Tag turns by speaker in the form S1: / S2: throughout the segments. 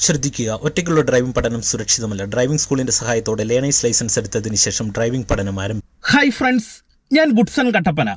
S1: ശ്രദ്ധിക്കുക. ഒറ്റയ്ക്കുള്ള ഡ്രൈവിംഗ് പഠനം സുരക്ഷിതമല്ല. ഡ്രൈവിംഗ് സ്കൂളിന്റെ സഹായത്തോടെ ലേണേഴ്സ് ലൈസൻസ് എടുത്തതിന് ശേഷം ഡ്രൈവിംഗ് പഠനം ആരംഭിക്കും
S2: ഹായ് ഫ്രണ്ട്സ് ഞാൻ ഗുഡ്സൺ കട്ടപ്പന.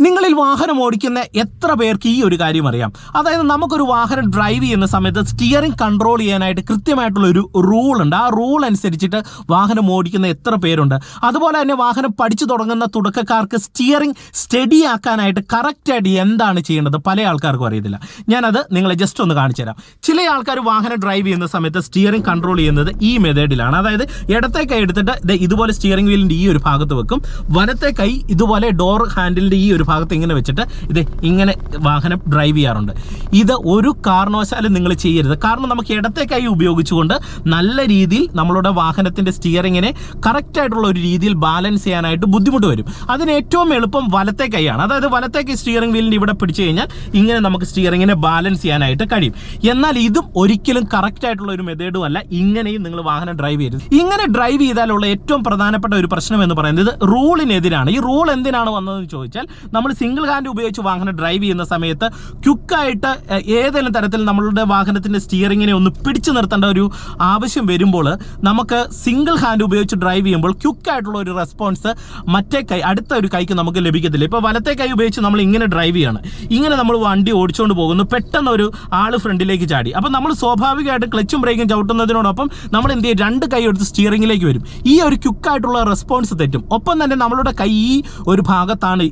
S2: നിങ്ങളിൽ വാഹനം ഓടിക്കുന്ന എത്ര പേർക്ക് ഈ ഒരു കാര്യം അറിയാം? അതായത് നമുക്കൊരു വാഹനം ഡ്രൈവ് ചെയ്യുന്ന സമയത്ത് സ്റ്റിയറിംഗ് കൺട്രോൾ ചെയ്യാനായിട്ട് കൃത്യമായിട്ടുള്ള ഒരു റൂൾ ഉണ്ട്. ആ റൂൾ അനുസരിച്ചിട്ട് വാഹനം ഓടിക്കുന്ന എത്ര പേരുണ്ട്. അതുപോലെ തന്നെ വാഹനം പഠിച്ചു തുടങ്ങുന്ന തുടക്കക്കാർക്ക് സ്റ്റിയറിംഗ് സ്റ്റഡി ആക്കാനായിട്ട് കറക്റ്റായിട്ട് എന്താണ് ചെയ്യേണ്ടത്? പല ആൾക്കാർക്കും അറിയത്തില്ല. ഞാനത് നിങ്ങളെ ജസ്റ്റ് ഒന്ന് കാണിച്ചു തരാം. ചില ആൾക്കാർ വാഹനം ഡ്രൈവ് ചെയ്യുന്ന സമയത്ത് സ്റ്റിയറിംഗ് കൺട്രോൾ ചെയ്യുന്നത് ഈ മെത്തേഡിലാണ് അതായത് ഇടത്തെ കൈ എടുത്തിട്ട് ഇതുപോലെ സ്റ്റിയറിംഗ് വീലിന്റെ ഈ ഒരു ഭാഗത്ത് വെക്കും. വലത്തെ കൈ ഇതുപോലെ ഡോർ ഹാൻഡിലിന്റെ ഈ ഒരു ഭാഗത്ത് ഇങ്ങനെ വെച്ചിട്ട് ഇത് ഇങ്ങനെ വാഹനം ഡ്രൈവ് ചെയ്യാറുണ്ട്. ഇത് ഒരു കാരണവശാലും നിങ്ങൾ ചെയ്യരുത്. കാരണം നമുക്ക് ഇടത്തെ കൈ ഉപയോഗിച്ചുകൊണ്ട് നല്ല രീതിയിൽ നമ്മളുടെ വാഹനത്തിന്റെ സ്റ്റിയറിങ്ങിനെ കറക്റ്റായിട്ടുള്ള ഒരു രീതിയിൽ ബാലൻസ് ചെയ്യാനായിട്ട് ബുദ്ധിമുട്ട് വരും. അതിന് ഏറ്റവും എളുപ്പം വലത്തെ കൈയാണ്. അതായത് വലത്തെ സ്റ്റിയറിംഗ് വീലിന്റെ ഇവിടെ പിടിച്ചു കഴിഞ്ഞാൽ ഇങ്ങനെ നമുക്ക് സ്റ്റിയറിങ്ങിനെ ബാലൻസ് ചെയ്യാനായിട്ട് കഴിയും. എന്നാൽ ഇതും ഒരിക്കലും കറക്റ്റായിട്ടുള്ള ഒരു മെത്തേഡും അല്ല. ഇങ്ങനെയും നിങ്ങൾ വാഹനം ഡ്രൈവ് ചെയ്യരുത്. ഇങ്ങനെ ഡ്രൈവ് ചെയ്താലുള്ള ഏറ്റവും പ്രധാനപ്പെട്ട ഒരു പ്രശ്നം എന്ന് പറയുന്നത് റൂളിനെതിരാണ് ഈ റൂൾ എന്തിനാണ് വന്നതെന്ന് ചോദിച്ചാൽ നമ്മൾ സിംഗിൾ ഹാൻഡ് ഉപയോഗിച്ച് വാഹനം ഡ്രൈവ് ചെയ്യുന്ന സമയത്ത് ക്യുക്കായിട്ട് ഏതെങ്കിലും തരത്തിൽ നമ്മളുടെ വാഹനത്തിന്റെ സ്റ്റിയറിങ്ങിനെ ഒന്ന് പിടിച്ചു നിർത്തേണ്ട ഒരു ആവശ്യം വരുമ്പോൾ നമുക്ക് സിംഗിൾ ഹാൻഡ് ഉപയോഗിച്ച് ഡ്രൈവ് ചെയ്യുമ്പോൾ ക്യുക്കായിട്ടുള്ള ഒരു റെസ്പോൺസ് മറ്റേ കൈ അടുത്ത ഒരു കൈക്ക് നമുക്ക് ലഭിക്കത്തില്ല. ഇപ്പോൾ വലത്തെ കൈ ഉപയോഗിച്ച് നമ്മൾ ഇങ്ങനെ ഡ്രൈവ് ചെയ്യാണ്. ഇങ്ങനെ നമ്മൾ വണ്ടി ഓടിച്ചുകൊണ്ട് പോകുന്നു. പെട്ടെന്ന് ഒരു ആൾ ഫ്രണ്ടിലേക്ക് ചാടി. അപ്പോൾ നമ്മൾ സ്വാഭാവികമായിട്ട് ക്ലച്ചും ബ്രേക്കും ചവിട്ടുന്നതിനോടൊപ്പം നമ്മൾ എന്ത് ചെയ്യും? രണ്ട് കൈ എടുത്ത് സ്റ്റിയറിംഗിലേക്ക് വരും. ഈ ഒരു ക്യുക്കായിട്ടുള്ള റെസ്പോൺസ് തെറ്റും. ഒപ്പം തന്നെ നമ്മളുടെ കൈ ഈ ഒരു ഭാഗത്താണ്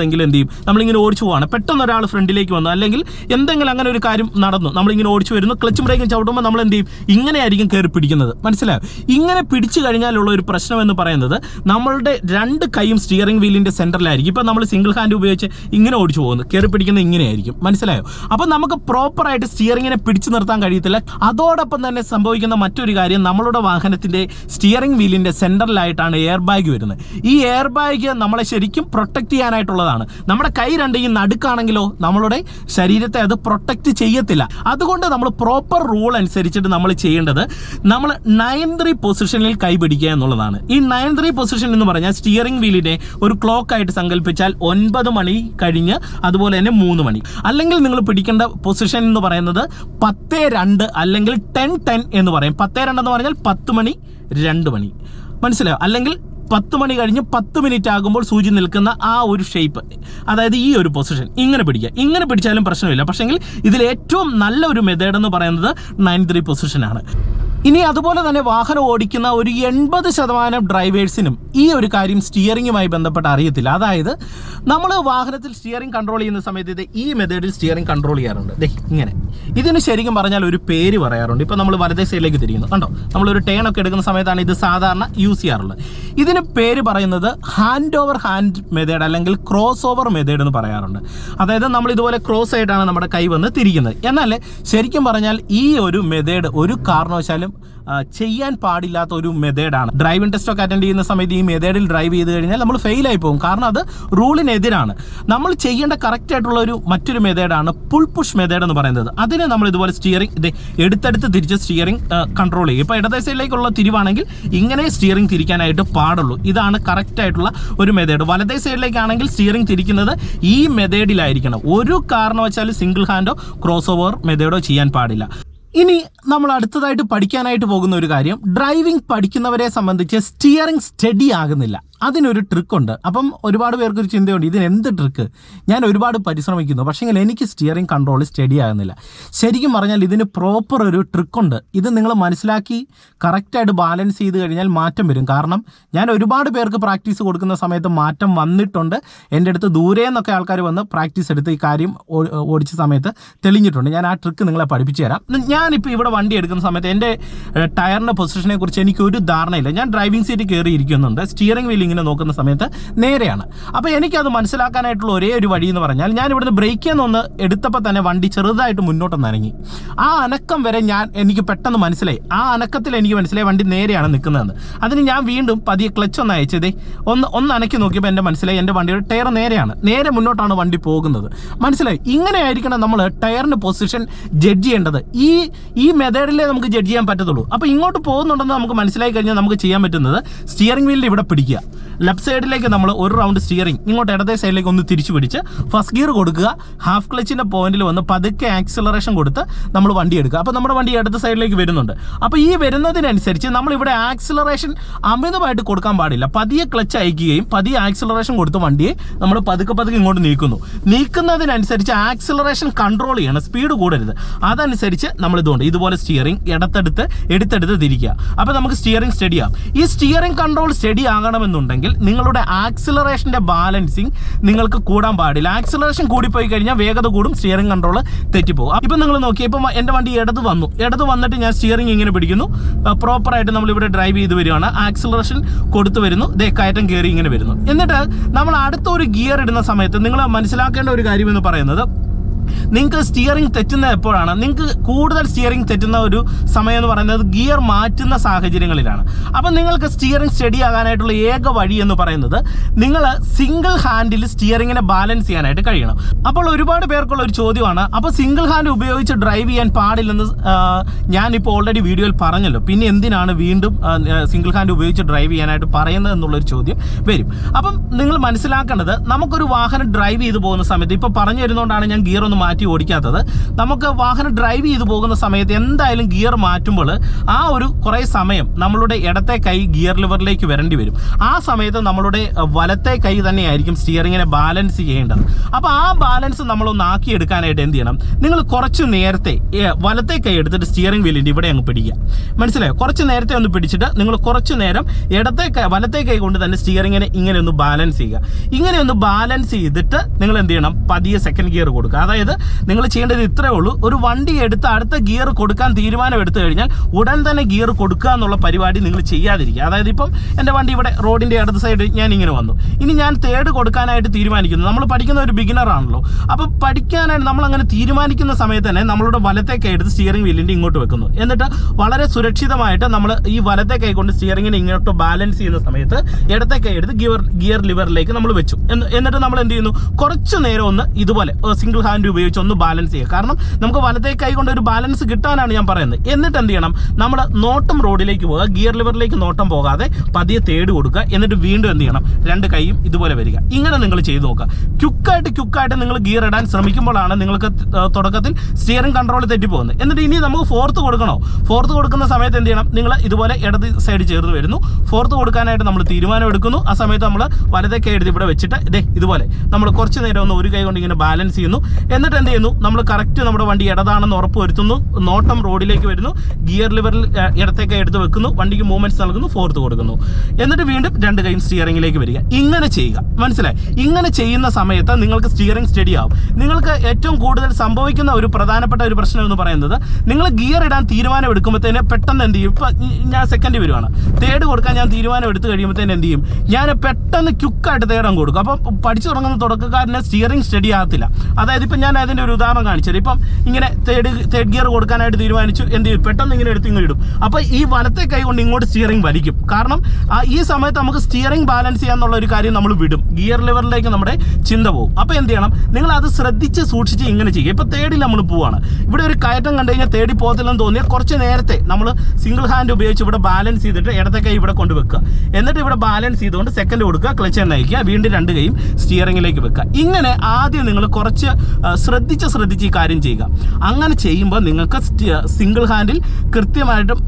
S2: നിൽക്കുന്നതെങ്കിൽ എന്ത് ചെയ്യും? നമ്മളിങ്ങനെ ഓടിച്ചു പോവാണ്. പെട്ടെന്ന് ഒരാൾ ഫ്രണ്ടിലേക്ക് വന്നു. അല്ലെങ്കിൽ എന്തെങ്കിലും അങ്ങനെ ഒരു കാര്യം നടന്നു. നമ്മളിങ്ങനെ ഓടിച്ചു വരുന്നു. ക്ലച്ച് ബ്രേക്കും ചവിട്ടുമ്പോൾ നമ്മൾ എന്ത് ചെയ്യും? ഇങ്ങനെയായിരിക്കും കയറി പിടിക്കുന്നത്. മനസ്സിലായോ? ഇങ്ങനെ പിടിച്ചു കഴിഞ്ഞാലുള്ള ഒരു പ്രശ്നം എന്ന് പറയുന്നത് നമ്മളുടെ രണ്ട് കൈയും സ്റ്റിയറിംഗ് വീലിന്റെ സെന്ററിലായിരിക്കും ഇപ്പം നമ്മൾ സിംഗിൾ ഹാൻഡ് ഉപയോഗിച്ച് ഇങ്ങനെ ഓടിച്ചു പോകുന്നു. കയറി പിടിക്കുന്നത് ഇങ്ങനെയായിരിക്കും. മനസ്സിലായോ? അപ്പം നമുക്ക് പ്രോപ്പറായിട്ട് സ്റ്റിയറിങ്ങിനെ പിടിച്ചു നിർത്താൻ കഴിയത്തില്ല. അതോടൊപ്പം തന്നെ സംഭവിക്കുന്ന മറ്റൊരു കാര്യം നമ്മളുടെ വാഹനത്തിന്റെ സ്റ്റിയറിംഗ് വീലിന്റെ സെന്ററിലായിട്ടാണ് എയർ ബാഗ് വരുന്നത്. ഈ എയർ ബാഗ് നമ്മളെ ശരിക്കും പ്രൊട്ടക്ട് ചെയ്യാനായിട്ടുള്ളതാണ്. നമ്മുടെ കൈ രണ്ട് ഈ നടുക്കാണെങ്കിലോ നമ്മളുടെ ശരീരത്തെ അത് പ്രൊട്ടക്റ്റ് ചെയ്യത്തില്ല. അതുകൊണ്ട് നമ്മൾ പ്രോപ്പർ റൂൾ അനുസരിച്ചിട്ട് നമ്മൾ ചെയ്യേണ്ടത് നമ്മൾ നയൻ ത്രീ പൊസിഷനിൽ കൈ പിടിക്കുക എന്നുള്ളതാണ്. ഈ നയൻ ത്രീ പൊസിഷൻ എന്ന് പറഞ്ഞാൽ സ്റ്റിയറിംഗ് വീലിനെ ഒരു ക്ലോക്ക് ആയിട്ട് സങ്കല്പിച്ചാൽ ഒൻപത് മണി കഴിഞ്ഞ് അതുപോലെ തന്നെ മൂന്ന് മണി. അല്ലെങ്കിൽ നിങ്ങൾ പിടിക്കേണ്ട പൊസിഷൻ എന്ന് പറയുന്നത് പത്ത് രണ്ട് അല്ലെങ്കിൽ ടെൻ ടെൻ എന്ന് പറയും. പത്ത് രണ്ട് എന്ന് പറഞ്ഞാൽ പത്ത് മണി രണ്ട് മണി. മനസ്സിലായോ? അല്ലെങ്കിൽ പത്ത് മണി കഴിഞ്ഞ് പത്ത് മിനിറ്റ് ആകുമ്പോൾ സൂചി നിൽക്കുന്ന ആ ഒരു ഷേപ്പ് അതായത് ഈ ഒരു പൊസിഷൻ ഇങ്ങനെ പിടിക്കുക. ഇങ്ങനെ പിടിച്ചാലും പ്രശ്നമില്ല. പക്ഷേങ്കിൽ ഇതിൽ ഏറ്റവും നല്ല ഒരു മെത്തേഡ് എന്ന് പറയുന്നത് നയൻ ത്രീ പൊസിഷനാണ് ഇനി അതുപോലെ തന്നെ വാഹനം ഓടിക്കുന്ന ഒരു എൺപത് ശതമാനം ഡ്രൈവേഴ്സിനും ഈ ഒരു കാര്യം സ്റ്റിയറിങ്ങുമായി ബന്ധപ്പെട്ട് അറിയത്തില്ല. അതായത് നമ്മൾ വാഹനത്തിൽ സ്റ്റിയറിംഗ് കൺട്രോൾ ചെയ്യുന്ന സമയത്ത് ഇത് ഈ മെത്തേഡിൽ സ്റ്റിയറിംഗ് കൺട്രോൾ ചെയ്യാറുണ്ട്. ദേ ഇങ്ങനെ. ഇതിന് ശരിക്കും പറഞ്ഞാൽ ഒരു പേര് പറയാറുണ്ട്. ഇപ്പോൾ നമ്മൾ വലതേ സൈഡിലേക്ക് തിരിയുന്നു. കണ്ടോ? നമ്മളൊരു ടേൺ ഒക്കെ എടുക്കുന്ന സമയത്താണ് ഇത് സാധാരണ യൂസ് ചെയ്യാറുള്ളത്. ഇതിന് പേര് പറയുന്നത് ഹാൻഡ് ഓവർ ഹാൻഡ് മെത്തേഡ് അല്ലെങ്കിൽ ക്രോസ് ഓവർ മെത്തേഡ് എന്ന് പറയാറുണ്ട്. അതായത് നമ്മൾ ഇതുപോലെ ക്രോസ് ആയിട്ടാണ് നമ്മുടെ കൈ വന്ന് തിരിക്കുന്നത് എന്നാൽ ശരിക്കും പറഞ്ഞാൽ ഈ ഒരു മെത്തേഡ് ഒരു കാരണവശാലും ചെയ്യാൻ പാടില്ലാത്ത ഒരു മെത്തേഡാണ് ഡ്രൈവിംഗ് ടെസ്റ്റ് ഒക്കെ അറ്റൻഡ് ചെയ്യുന്ന സമയത്ത് ഈ മെത്തേഡിൽ ഡ്രൈവ് ചെയ്ത് കഴിഞ്ഞാൽ നമ്മൾ ഫെയിൽ ആയി പോകും. കാരണം അത് റൂളിനെതിരാണ് നമ്മൾ ചെയ്യേണ്ട കറക്റ്റ് ആയിട്ടുള്ള ഒരു മറ്റൊരു മെത്തേഡാണ് പുൾ പുഷ് മെത്തേഡ് എന്ന് പറയുന്നത്. അതിനെ നമ്മൾ ഇതുപോലെ സ്റ്റിയറിംഗ് ഇത് എടുത്തെടുത്ത് തിരിച്ച് സ്റ്റിയറിംഗ് കൺട്രോൾ ചെയ്യും. ഇപ്പോൾ ഇടതേ സൈഡിലേക്കുള്ള തിരിവാണെങ്കിൽ ഇങ്ങനെ സ്റ്റിയറിംഗ് തിരിക്കാനായിട്ട് പാടുള്ളൂ. ഇതാണ് കറക്റ്റ് ആയിട്ടുള്ള ഒരു മെത്തേഡ് വലതേ സൈഡിലേക്കാണെങ്കിൽ സ്റ്റിയറിംഗ് തിരിക്കുന്നത് ഈ മെത്തേഡിലായിരിക്കണം ഒരു കാരണവശാലും സിംഗിൾ ഹാൻഡോ ക്രോസ് ഓവർ മെത്തേഡോ ചെയ്യാൻ പാടില്ല. ഇനി നമ്മൾ അടുത്തതായിട്ട് പഠിക്കാനായിട്ട് പോകുന്ന ഒരു കാര്യം ഡ്രൈവിംഗ് പഠിക്കുന്നവരെ സംബന്ധിച്ച് സ്റ്റിയറിംഗ് സ്റ്റഡി ആകുന്നില്ല. അതിനൊരു ട്രിക്കുണ്ട് അപ്പം ഒരുപാട് പേർക്ക് ഒരു ചിന്തയുണ്ട് ഇതിന് എന്ത് ട്രിക്ക് ഞാൻ ഒരുപാട് പരിശ്രമിക്കുന്നു പക്ഷേങ്കിൽ എനിക്ക് സ്റ്റിയറിംഗ് കൺട്രോൾ സ്റ്റഡി ആകുന്നില്ല. ശരിക്കും പറഞ്ഞാൽ ഇതിന് പ്രോപ്പർ ഒരു ട്രിക്കുണ്ട് ഇത് നിങ്ങൾ മനസ്സിലാക്കി കറക്റ്റായിട്ട് ബാലൻസ് ചെയ്ത് കഴിഞ്ഞാൽ മാറ്റം വരും. കാരണം ഞാൻ ഒരുപാട് പേർക്ക് പ്രാക്ടീസ് കൊടുക്കുന്ന സമയത്ത് മാറ്റം വന്നിട്ടുണ്ട്. എന്റെ അടുത്ത് ദൂരെ നിന്നൊക്കെ ആൾക്കാർ വന്ന് പ്രാക്ടീസ് എടുത്ത് ഈ കാര്യം ഓടിച്ച സമയത്ത് തെളിഞ്ഞിട്ടുണ്ട്. ഞാൻ ആ ട്രിക്ക് നിങ്ങളെ പഠിപ്പിച്ചു തരാം. ഞാനിപ്പോൾ ഇവിടെ വണ്ടി എടുക്കുന്ന സമയത്ത് എന്റെ ടയറിന്റെ പൊസിഷനെക്കുറിച്ച് എനിക്ക് ഒരു ധാരണയില്ല. ഞാൻ ഡ്രൈവിംഗ് സീറ്റ് കയറി ഇരിക്കുന്നുണ്ട് സ്റ്റിയറിംഗ് വീൽ ഇങ്ങനെ നോക്കുന്ന സമയത്ത് നേരെയാണ്. അപ്പോൾ എനിക്കത് മനസ്സിലാക്കാനായിട്ടുള്ള ഒരേ ഒരു വഴി എന്ന് പറഞ്ഞാൽ ഞാൻ ഇവിടുന്ന് ബ്രേക്ക് നിന്ന് എടുത്തപ്പോൾ തന്നെ വണ്ടി ചെറുതായിട്ട് മുന്നോട്ടൊന്ന് ഇറങ്ങി ആ അനക്കം വരെ ഞാൻ എനിക്ക് പെട്ടെന്ന് മനസ്സിലായി. ആ അനക്കത്തിൽ എനിക്ക് മനസ്സിലായി വണ്ടി നേരെയാണ് നിൽക്കുന്നതെന്ന്. അതിന് ഞാൻ വീണ്ടും പതിയെ ക്ലച്ച് ഒന്ന് അയച്ചതേ ഒന്ന് ഒന്ന് അനക്കി നോക്കിയപ്പോൾ എന്റെ മനസ്സിലായി എന്റെ വണ്ടിയുടെ ടയർ നേരെയാണ്. നേരെ മുന്നോട്ടാണ് വണ്ടി പോകുന്നത്. മനസ്സിലായി? ഇങ്ങനെ ആയിരിക്കണം നമ്മൾ ടയറിന്റെ പൊസിഷൻ ജഡ്ജ് ചെയ്യേണ്ടത്. ഈ ഈ മെത്തേഡിലേ നമുക്ക് ജഡ്ജ് ചെയ്യാൻ പറ്റത്തുള്ളൂ. അപ്പോൾ ഇങ്ങോട്ട് പോകുന്നുണ്ടെന്ന് നമുക്ക് മനസ്സിലായി കഴിഞ്ഞാൽ നമുക്ക് ചെയ്യാൻ പറ്റുന്നത് സ്റ്റിയറിംഗ് വീലിൽ ഇവിടെ പിടിക്കുക. ലെഫ്റ്റ് സൈഡിലേക്ക് നമ്മൾ ഒരു റൗണ്ട് സ്റ്റിയറിംഗ് ഇങ്ങോട്ട് ഇടത്തെ സൈഡിലേക്ക് ഒന്ന് തിരിച്ചു പിടിച്ച് ഫസ്റ്റ് ഗിയർ കൊടുക്കുക. ഹാഫ് ക്ലച്ചിന്റെ പോയിന്റിൽ വന്ന് പതുക്കെ ആക്സിലറേഷൻ കൊടുത്ത് നമ്മൾ വണ്ടി എടുക്കുക. അപ്പോൾ നമ്മുടെ വണ്ടി ഇടത്തെ സൈഡിലേക്ക് വരുന്നുണ്ട്. അപ്പോൾ ഈ വരുന്നതിനനുസരിച്ച് നമ്മൾ ഇവിടെ ആക്സിലറേഷൻ അമിതമായിട്ട് കൊടുക്കാൻ പാടില്ല. പതിയെ ക്ലച്ച് അയക്കുകയും പതിയെ ആക്സിലറേഷൻ കൊടുത്ത് വണ്ടിയെ നമ്മൾ പതുക്കെ പതുക്കെ ഇങ്ങോട്ട് നീക്കുന്നു. നീക്കുന്നതിനനുസരിച്ച് ആക്സിലറേഷൻ കൺട്രോൾ ചെയ്യണം. സ്പീഡ് കൂടരുത്. അതനുസരിച്ച് നമ്മൾ ഇതുകൊണ്ട് ഇതുപോലെ സ്റ്റിയറിംഗ് ഇടത്തെടുത്ത് എടുത്തെടുത്ത് തിരിക്കുക. അപ്പോൾ നമുക്ക് സ്റ്റിയറിംഗ് സ്റ്റഡി ആവും. ഈ സ്റ്റിയറിംഗ് കൺട്രോൾ സ്റ്റഡി ആകണമെന്നുണ്ടെങ്കിൽ നിങ്ങളുടെ ആക്സിലറേഷന്റെ ബാലൻസിങ് നിങ്ങൾക്ക് കൂടാൻ പാടില്ല. ആക്സിലറേഷൻ കൂടിപ്പോയി കഴിഞ്ഞാൽ വേഗത കൂടും സ്റ്റിയറിംഗ് കൺട്രോൾ തെറ്റിപ്പോകും ഇപ്പം നിങ്ങൾ നോക്കി ഇപ്പം എന്റെ വണ്ടി ഇടത് വന്നു. ഇടത് വന്നിട്ട് ഞാൻ സ്റ്റിയറിംഗ് ഇങ്ങനെ പിടിക്കുന്നു. പ്രോപ്പറായിട്ട് നമ്മളിവിടെ ഡ്രൈവ് ചെയ്ത് വരികയാണ്. ആക്സിലറേഷൻ കൊടുത്തു വരുന്നു. ദേ കയറ്റം കയറി ഇങ്ങനെ വരുന്നു. എന്നിട്ട് നമ്മൾ അടുത്ത ഒരു ഗിയർ ഇടുന്ന സമയത്ത് നിങ്ങൾ മനസ്സിലാക്കേണ്ട ഒരു കാര്യം എന്ന് പറയുന്നത് നിങ്ങൾക്ക് സ്റ്റിയറിംഗ് തെറ്റുന്ന എപ്പോഴാണ്? നിങ്ങൾക്ക് കൂടുതൽ സ്റ്റിയറിംഗ് തെറ്റുന്ന ഒരു സമയം എന്ന് പറയുന്നത് ഗിയർ മാറ്റുന്ന സാഹചര്യങ്ങളിലാണ്. അപ്പം നിങ്ങൾക്ക് സ്റ്റിയറിംഗ് സ്റ്റഡി ആകാനായിട്ടുള്ള ഏക വഴി എന്ന് പറയുന്നത് നിങ്ങൾ സിംഗിൾ ഹാൻഡിൽ സ്റ്റിയറിങ്ങിനെ ബാലൻസ് ചെയ്യാനായിട്ട് കഴിയണം. അപ്പോൾ ഒരുപാട് പേർക്കുള്ള ഒരു ചോദ്യമാണ് അപ്പോൾ സിംഗിൾ ഹാൻഡ് ഉപയോഗിച്ച് ഡ്രൈവ് ചെയ്യാൻ പാടില്ലെന്ന് ഞാനിപ്പോൾ ഓൾറെഡി വീഡിയോയിൽ പറഞ്ഞല്ലോ. പിന്നെ എന്തിനാണ് വീണ്ടും സിംഗിൾ ഹാൻഡ് ഉപയോഗിച്ച് ഡ്രൈവ് ചെയ്യാനായിട്ട് പറയുന്നത് എന്നുള്ളൊരു ചോദ്യം വരും. അപ്പം നിങ്ങൾ മനസ്സിലാക്കേണ്ടത് നമുക്കൊരു വാഹനം ഡ്രൈവ് ചെയ്ത് പോകുന്ന സമയത്ത് ഇപ്പോൾ പറഞ്ഞു വരുന്നതുകൊണ്ടാണ് ഞാൻ ഗിയർ ഒന്ന് മാറ്റി ഓടിക്കാത്തത്. നമുക്ക് വാഹനം ഡ്രൈവ് ചെയ്ത് പോകുന്ന സമയത്ത് എന്തായാലും ഗിയർ മാറ്റുമ്പോൾ ആ ഒരു കുറേ സമയം നമ്മളുടെ ഇടത്തെ കൈ ഗിയർ ലിവറിലേക്ക് വരേണ്ടി വരും. ആ സമയത്ത് നമ്മളുടെ വലത്തെ കൈ തന്നെയായിരിക്കും സ്റ്റിയറിങ്ങിനെ ബാലൻസ് ചെയ്യേണ്ടത്. അപ്പോൾ ആ ബാലൻസ് നമ്മളൊന്ന് ആക്കിയെടുക്കാനായിട്ട് എന്ത് ചെയ്യണം? നിങ്ങൾ കുറച്ച് നേരത്തെ വലത്തെ കൈ എടുത്തിട്ട് സ്റ്റിയറിംഗ് വീലിന്റെ ഇവിടെ അങ്ങ് പിടിക്കുക. മനസ്സിലായോ? കുറച്ച് നേരത്തെ ഒന്ന് പിടിച്ചിട്ട് നിങ്ങൾ കുറച്ച് നേരം ഇടത്തെ കൈ വലത്തെ കൈ കൊണ്ട് തന്നെ സ്റ്റിയറിങ്ങിനെ ഇങ്ങനെ ഒന്ന് ബാലൻസ് ചെയ്യുക. ഇങ്ങനെ ഒന്ന് ബാലൻസ് ചെയ്തിട്ട് നിങ്ങൾ എന്ത് ചെയ്യണം? പതിയെ സെക്കൻഡ് ഗിയർ കൊടുക്കുക. അതായത് നിങ്ങൾ ചെയ്യേണ്ടത് ഇത്രേ ഉള്ളൂ. ഒരു വണ്ടി എടുത്ത് അടുത്ത ഗിയർ കൊടുക്കാൻ തീരുമാനം എടുത്തു കഴിഞ്ഞാൽ ഉടൻ തന്നെ ഗിയർ കൊടുക്കുക എന്നുള്ള പരിപാടി നിങ്ങൾ ചെയ്യാതിരിക്കുക. അതായത് ഇപ്പം എന്റെ വണ്ടി ഇവിടെ റോഡിന്റെ അടുത്ത സൈഡ് ഞാൻ ഇങ്ങനെ വന്നു. ഇനി ഞാൻ തേർഡ് കൊടുക്കാനായിട്ട് തീരുമാനിക്കുന്നു. നമ്മൾ പഠിക്കുന്ന ഒരു ബിഗിനർ ആണല്ലോ. അപ്പോൾ പഠിക്കാനായിട്ട് നമ്മൾ അങ്ങനെ തീരുമാനിക്കുന്ന സമയത്ത് തന്നെ നമ്മളുടെ വലത്തെ കൈ എടുത്ത് സ്റ്റിയറിംഗ് വീലിന്റെ ഇങ്ങോട്ട് വെക്കുന്നു. എന്നിട്ട് വളരെ സുരക്ഷിതമായിട്ട് നമ്മൾ ഈ വലത്തെ കൈ കൊണ്ട് സ്റ്റിയറിങ്ങിനെ ഇങ്ങോട്ട് ബാലൻസ് ചെയ്യുന്ന സമയത്ത് ഇടത്തെ കൈ എടുത്ത് ഗിയർ ഗിയർ ലിവറിലേക്ക് നമ്മൾ വെച്ചു. എന്നിട്ട് നമ്മൾ എന്ത് ചെയ്യുന്നു? കുറച്ച് നേരം ഒന്ന് ഇതുപോലെ സിംഗിൾ ഹാൻഡ് ഒന്ന് ബാലൻസ് ചെയ്യുക. കാരണം നമുക്ക് വലത്തേ കൈ കൊണ്ട് ഒരു ബാലൻസ് കിട്ടാനാണ് ഞാൻ പറയുന്നത്. എന്നിട്ട് എന്ത് ചെയ്യണം? നമ്മൾ നോട്ടം റോഡിലേക്ക് പോകുക ഗിയർ ലിവറിലേക്ക് നോട്ടം പോകാതെ പതിയെ തേടി കൊടുക്കുക എന്നിട്ട് വീണ്ടും എന്ത് ചെയ്യണം? രണ്ട് കൈയും ഇതുപോലെ വരിക. ഇങ്ങനെ നിങ്ങൾ ചെയ്തു നോക്കുക. ക്യുക്കായിട്ട് ക്യുക്കായിട്ട് നിങ്ങൾ ഗിയർ ഇടാൻ ശ്രമിക്കുമ്പോഴാണ് നിങ്ങൾക്ക് തുടക്കത്തിൽ സ്റ്റിയറിംഗ് കൺട്രോൾ തെറ്റിപ്പോകുന്നത്. എന്നിട്ട് ഇനി നമുക്ക് ഫോർത്ത് കൊടുക്കണോ? ഫോർത്ത് കൊടുക്കുന്ന സമയത്ത് എന്ത് ചെയ്യണം? നിങ്ങൾ ഇതുപോലെ ഇടത് സൈഡ് ചേർന്ന് വരുന്നു. ഫോർത്ത് കൊടുക്കാനായിട്ട് നമ്മൾ തീരുമാനം എടുക്കുന്നു. ആ സമയത്ത് നമ്മൾ വലതേ കൈ എടുത്ത് ഇവിടെ വെച്ചിട്ട് ഇതേ ഇതുപോലെ. നമ്മൾ കുറച്ച് നേരം ഒന്ന് ഒരു കൈ കൊണ്ട് ഇങ്ങനെ ബാലൻസ് ചെയ്യുന്നു. എന്നിട്ട് എന്ത് ചെയ്യുന്നു? നമ്മൾ കറക്റ്റ് നമ്മുടെ വണ്ടി ഇടതാണെന്ന് ഉറപ്പ് വരുത്തുന്നു. നോട്ടം റോഡിലേക്ക് വരുന്നു. ഗിയർ ലിവറിൽ ഇടത്തേക്ക് ഇടത്തെ എടുത്ത് വെക്കുന്നു. വണ്ടിക്ക് മൂവ്മെന്റ്സ് നൽകുന്നു. ഫോർത്ത് കൊടുക്കുന്നു. എന്നിട്ട് വീണ്ടും രണ്ട് കൈയും സ്റ്റിയറിംഗിലേക്ക് വരിക. ഇങ്ങനെ ചെയ്യുക. മനസ്സിലായി? ഇങ്ങനെ ചെയ്യുന്ന സമയത്ത് നിങ്ങൾക്ക് സ്റ്റിയറിംഗ് സ്റ്റഡി ആവും. നിങ്ങൾക്ക് ഏറ്റവും കൂടുതൽ സംഭവിക്കുന്ന ഒരു പ്രധാനപ്പെട്ട ഒരു പ്രശ്നം എന്ന് പറയുന്നത് നിങ്ങൾ ഗിയർ ഇടാൻ തീരുമാനം എടുക്കുമ്പോഴത്തേന് പെട്ടെന്ന് എന്ത് ചെയ്യും? ഇപ്പം ഞാൻ സെക്കൻഡ് വരുവാണ്. തേർഡ് കൊടുക്കാൻ ഞാൻ തീരുമാനം എടുത്തു കഴിയുമ്പോഴത്തേന് എന്ത് ചെയ്യും? ഞാൻ പെട്ടെന്ന് ക്യുക്കായിട്ട് തേടാൻ കൊടുക്കും. അപ്പം പഠിച്ചു തുടങ്ങുന്ന തുടക്കക്കാരന് സ്റ്റിയറിംഗ് സ്റ്റഡി ആകത്തില്ല. അതായത് ഇപ്പം ഞാൻ അതിന്റെ ഒരു ഉദാഹരണം കാണിച്ചത് ഇപ്പം ഇങ്ങനെ തേർഡ് തേർഡ് ഗിയർ കൊടുക്കാനായിട്ട് തീരുമാനിച്ചു എന്ത് ചെയ്യും? പെട്ടെന്ന് ഇങ്ങനെ എടുത്ത് ഇങ്ങനെ ഇടും. അപ്പോൾ ഈ വലത്തെ കൈ കൊണ്ട് ഇങ്ങോട്ട് സ്റ്റിയറിംഗ് വലിക്കും. കാരണം ഈ സമയത്ത് നമുക്ക് സ്റ്റിയറിംഗ് ബാലൻസ് ചെയ്യാന്നുള്ള ഒരു കാര്യം നമ്മൾ വിടും. ഗിയർ ലെവലിലേക്ക് നമ്മുടെ ചിന്ത പോകും. അപ്പോൾ എന്ത് ചെയ്യണം? നിങ്ങൾ അത് ശ്രദ്ധിച്ച് സൂക്ഷിച്ച് ഇങ്ങനെ ചെയ്യുക ഇപ്പോൾ തേർഡിൽ നമ്മൾ പോവാണ്. ഇവിടെ ഒരു കയറ്റം കണ്ടു കഴിഞ്ഞാൽ തേടി പോകത്തില്ലെന്ന് തോന്നിയാൽ കുറച്ച് നേരത്തെ നമ്മൾ സിംഗിൾ ഹാൻഡ് ഉപയോഗിച്ച് ഇവിടെ ബാലൻസ് ചെയ്തിട്ട് ഇടത്തെ കൈ ഇവിടെ കൊണ്ട് വെക്കുക. എന്നിട്ട് ഇവിടെ ബാലൻസ് ചെയ്തുകൊണ്ട് സെക്കൻഡ് കൊടുക്കുക ക്ലച്ച് നയിക്കുക വീണ്ടും രണ്ട് കൈയും സ്റ്റിയറിംഗിലേക്ക് വെക്കുക. ഇങ്ങനെ ആദ്യം നിങ്ങൾ കുറച്ച് ശ്രദ്ധിച്ച് ശ്രദ്ധിച്ച് ഈ കാര്യം ചെയ്യുക. അങ്ങനെ ചെയ്യുമ്പോൾ നിങ്ങൾക്ക് സിംഗിൾ ഹാൻഡിൽ കൃത്യമായിട്ടും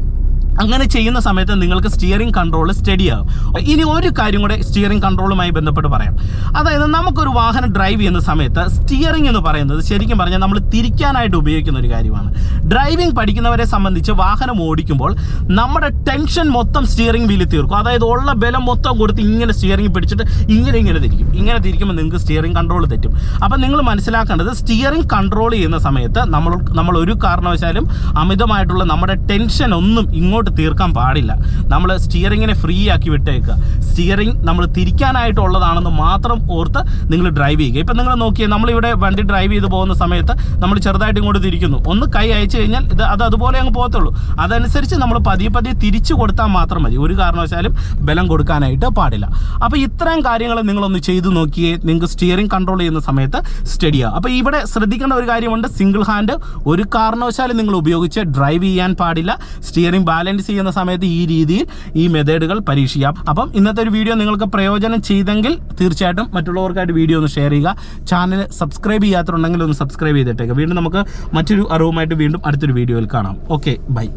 S2: അങ്ങനെ ചെയ്യുന്ന സമയത്ത് നിങ്ങൾക്ക് സ്റ്റിയറിംഗ് കൺട്രോൾ സ്റ്റഡി ആകും ഇനി ഒരു കാര്യം കൂടെ സ്റ്റിയറിംഗ് കൺട്രോളുമായി ബന്ധപ്പെട്ട് പറയാം. അതായത് നമുക്കൊരു വാഹനം ഡ്രൈവ് ചെയ്യുന്ന സമയത്ത് സ്റ്റിയറിംഗ് എന്ന് പറയുന്നത് ശരിക്കും പറഞ്ഞാൽ നമ്മൾ തിരിക്കാനായിട്ട് ഉപയോഗിക്കുന്ന ഒരു കാര്യമാണ്. ഡ്രൈവിംഗ് പഠിക്കുന്നവരെ സംബന്ധിച്ച് വാഹനം ഓടിക്കുമ്പോൾ നമ്മുടെ ടെൻഷൻ മൊത്തം സ്റ്റിയറിംഗ് വീലിൽ തീർക്കും. അതായത് ഉള്ള ബലം മൊത്തം കൊടുത്ത് ഇങ്ങനെ സ്റ്റിയറിംഗ് പിടിച്ചിട്ട് ഇങ്ങനെ ഇങ്ങനെ തിരിക്കും. ഇങ്ങനെ തിരിക്കുമ്പോൾ നിങ്ങൾക്ക് സ്റ്റിയറിംഗ് കൺട്രോൾ തെറ്റും. അപ്പം നിങ്ങൾ മനസ്സിലാക്കേണ്ടത് സ്റ്റിയറിംഗ് കൺട്രോൾ ചെയ്യുന്ന സമയത്ത് നമ്മൾ നമ്മൾ ഒരു കാരണവശാലും അമിതമായിട്ടുള്ള നമ്മുടെ ടെൻഷൻ ഒന്നും ഇങ്ങോട്ട് തീർക്കാൻ പാടില്ല. നമ്മൾ സ്റ്റിയറിങ്ങിനെ ഫ്രീ ആക്കി വിട്ടേക്കുക. സ്റ്റിയറിംഗ് നമ്മൾ തിരിക്കാനായിട്ടുള്ളതാണെന്ന് മാത്രം ഓർത്ത് നിങ്ങൾ ഡ്രൈവ് ചെയ്യുക. ഇപ്പം നിങ്ങൾ നോക്കിയാൽ നമ്മളിവിടെ വണ്ടി ഡ്രൈവ് ചെയ്ത് പോകുന്ന സമയത്ത് നമ്മൾ ചെറുതായിട്ട് ഇങ്ങോട്ട് തിരിക്കുന്നു. ഒന്ന് കൈ അയച്ചു കഴിഞ്ഞാൽ ഇത് അത് അതുപോലെ അങ്ങ് പോകത്തുള്ളൂ. അതനുസരിച്ച് നമ്മൾ പതിയെ പതിയെ തിരിച്ചു കൊടുത്താൽ മാത്രം മതി. ഒരു കാരണവശാലും ബലം കൊടുക്കാനായിട്ട് പാടില്ല. അപ്പോൾ ഇത്രയും കാര്യങ്ങൾ നിങ്ങളൊന്ന് ചെയ്തു നോക്കിയേ നിങ്ങൾക്ക് സ്റ്റിയറിംഗ് കൺട്രോൾ ചെയ്യുന്ന സമയത്ത് സ്റ്റഡി ആവും അപ്പോൾ ഇവിടെ ശ്രദ്ധിക്കേണ്ട ഒരു കാര്യമുണ്ട്. സിംഗിൾ ഹാൻഡ് ഒരു കാരണവശാലും നിങ്ങൾ ഉപയോഗിച്ച് ഡ്രൈവ് ചെയ്യാൻ പാടില്ല. സ്റ്റിയറിംഗ് ബാലൻസ് ബാലൻസ് ചെയ്യുന്ന സമയത്ത് ഈ രീതിയിൽ ഈ മെത്തേഡുകൾ പരീക്ഷിക്കാം. അപ്പം ഇന്നത്തെ ഒരു വീഡിയോ നിങ്ങൾക്ക് പ്രയോജനം ചെയ്തെങ്കിൽ തീർച്ചയായിട്ടും മറ്റുള്ളവർക്കായിട്ട് വീഡിയോ ഒന്ന് ഷെയർ ചെയ്യുക. ചാനൽ സബ്സ്ക്രൈബ് ചെയ്യാത്തുണ്ടെങ്കിൽ ഒന്ന് സബ്സ്ക്രൈബ് ചെയ്തിട്ടേക്ക്. വീണ്ടും നമുക്ക് മറ്റൊരു അറിവുമായിട്ട് വീണ്ടും അടുത്തൊരു വീഡിയോയിൽ കാണാം. Okay bye